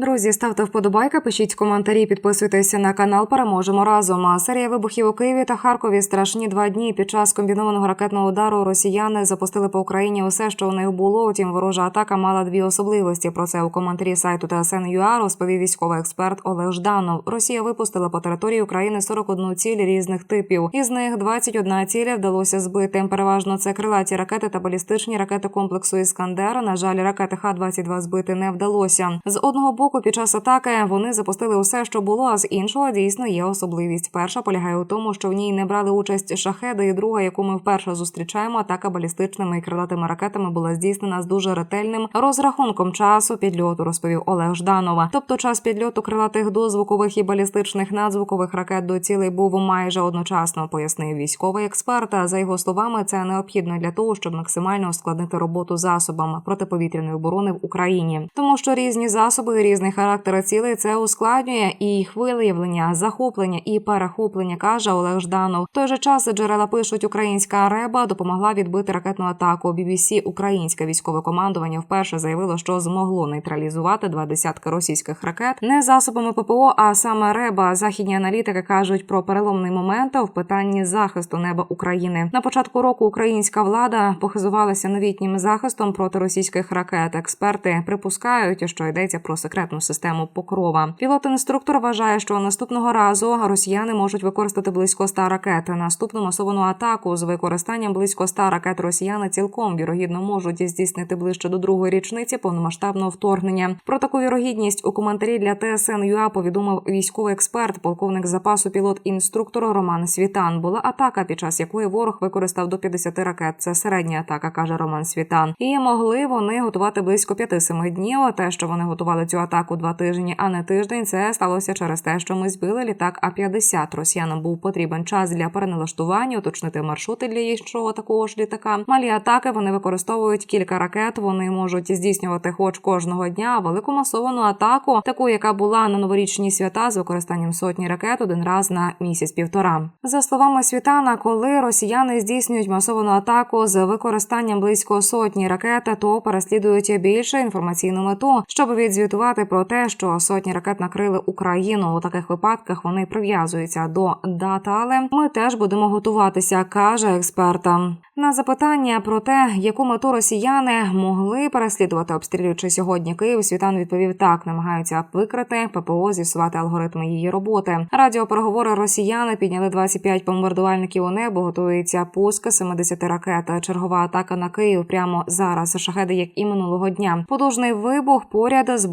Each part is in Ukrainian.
Друзі, ставте вподобайка, пишіть коментарі, підписуйтеся на канал. Переможемо разом. А Серія вибухів у Києві та Харкові страшні два дні. Під час комбінованого ракетного удару росіяни запустили по Україні усе, що у них було. Втім, ворожа атака мала дві особливості. Про це у коментарі сайту ТСН.ЮА розповів військовий експерт Олег Жданов. Росія випустила по території України 41 ціль різних типів. Із них 21 ціль вдалося збити. Переважно це крилаті ракети та балістичні ракети комплексу Іскандер. На жаль, ракети Х-22 збити не вдалося. З одного боку, під час атаки вони запустили усе, що було. А з іншого дійсно є особливість. Перша полягає у тому, що в ній не брали участь шахеди, і друга, яку ми вперше зустрічаємо, атака балістичними і крилатими ракетами була здійснена з дуже ретельним розрахунком часу підльоту, розповів Олег Жданова. Тобто, час підльоту крилатих дозвукових і балістичних надзвукових ракет до цілей був майже одночасно, пояснив військовий експерт. За його словами, це необхідно для того, щоб максимально ускладнити роботу засобами протиповітряної оборони в Україні, тому що різні засоби, і різний характер цілей це ускладнює і їх виявлення, захоплення і перехоплення, каже Олег Жданов. В той же час джерела пишуть, українська реба допомогла відбити ракетну атаку. BBC українське військове командування вперше заявило, що змогло нейтралізувати два десятки російських ракет не засобами ППО, а саме реба. Західні аналітики кажуть про переломний момент в питанні захисту неба України. На початку року українська влада похизувалася новітнім захистом проти російських ракет. Експерти припускають, що йдеться про секретну систему покрова. Пілот-інструктор вважає, що наступного разу росіяни можуть використати близько 100 ракет. Наступну масовану атаку з використанням близько 100 ракет росіяни цілком вірогідно можуть здійснити ближче до другої річниці повномасштабного вторгнення. Про таку вірогідність у коментарі для ТСН.ЮА повідомив військовий експерт, полковник запасу пілот-інструктор Роман Світан. Була атака, під час якої ворог використав до 50 ракет. Це середня атака, каже Роман Світан. І могли вони готувати близько 5-7 днів. Те, що вони готували цю атаку два тижні, а не тиждень. Це сталося через те, що ми збили літак А-50. Росіянам був потрібен час для переналаштування, уточнити маршрути для іншого такого ж літака. Малі атаки вони використовують кілька ракет. Вони можуть здійснювати хоч кожного дня велику масовану атаку, таку яка була на новорічні свята з використанням сотні ракет один раз на місяць-півтора. За словами Світана, коли росіяни здійснюють масовану атаку з використанням близько сотні ракет, то переслідують більше інформаційну мету, щоб відзвітувати про те, що сотні ракет накрили Україну. У таких випадках вони прив'язуються до дата, але ми теж будемо готуватися, каже експерта. На запитання про те, яку мету росіяни могли переслідувати, обстрілюючи сьогодні Київ, Світан відповів так: намагаються викрити ППО, з'ясувати алгоритми її роботи. Радіопереговори росіяни підняли 25 бомбардувальників у небо. Готується пуск 70 ракет. Чергова атака на Київ прямо зараз. Шахеди, як і минулого дня. Подужний вибух поряд з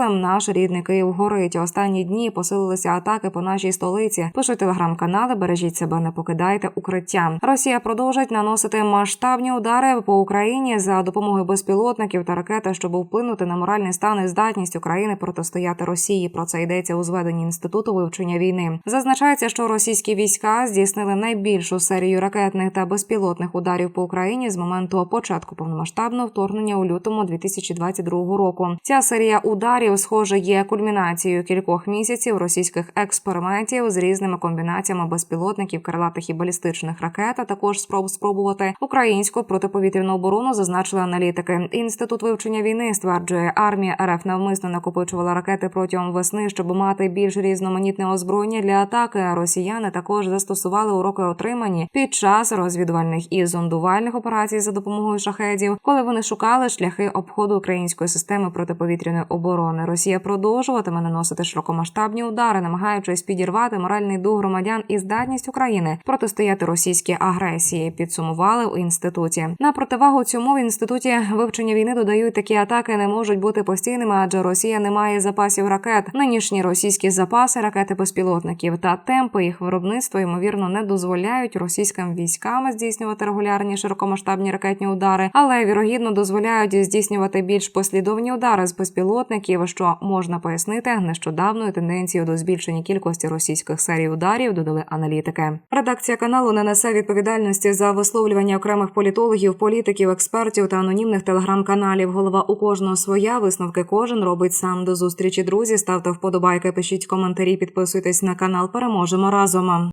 Борисполем. Наш рідний Київ горить. Останні дні посилилися атаки по нашій столиці. Пишуть телеграм-канали. Бережіть себе, не покидайте укриття. Росія продовжить наносити масштабні удари по Україні за допомогою безпілотників та ракет, щоб вплинути на моральний стан і здатність України протистояти Росії. Про це йдеться у зведенні інституту вивчення війни. Зазначається, що російські війська здійснили найбільшу серію ракетних та безпілотних ударів по Україні з моменту початку повномасштабного вторгнення у лютому 2022 року. Ця серія ударів, схоже, є кульмінацією кількох місяців російських експериментів з різними комбінаціями безпілотників, крилатих і балістичних ракет, а також спроб спробувати українську протиповітряну оборону, зазначили аналітики. Інститут вивчення війни стверджує, армія РФ навмисно накопичувала ракети протягом весни, щоб мати більш різноманітне озброєння для атаки. Росіяни також застосували уроки отримані під час розвідувальних і зондувальних операцій за допомогою шахедів, коли вони шукали шляхи обходу української системи протиповітряної оборони. Росія продовжуватиме наносити широкомасштабні удари, намагаючись підірвати моральний дух громадян і здатність України протистояти російській агресії. Підсумували у інституті. На противагу цьому в інституті вивчення війни додають такі атаки не можуть бути постійними, адже Росія не має запасів ракет. Нинішні російські запаси ракети безпілотників та темпи їх виробництва ймовірно не дозволяють російським військам здійснювати регулярні широкомасштабні ракетні удари, але вірогідно дозволяють здійснювати більш послідовні удари з безпілотників, що можна пояснити нещодавною тенденцією до збільшення кількості російських серій ударів. Додали аналітики. Редакція каналу не несе відповідальності за висловлювання окремих політологів, політиків, експертів та анонімних телеграм-каналів. Голова у кожного своя висновки кожен робить сам. До зустрічі друзі. Ставте вподобайки, пишіть коментарі, підписуйтесь на канал. Переможемо разом.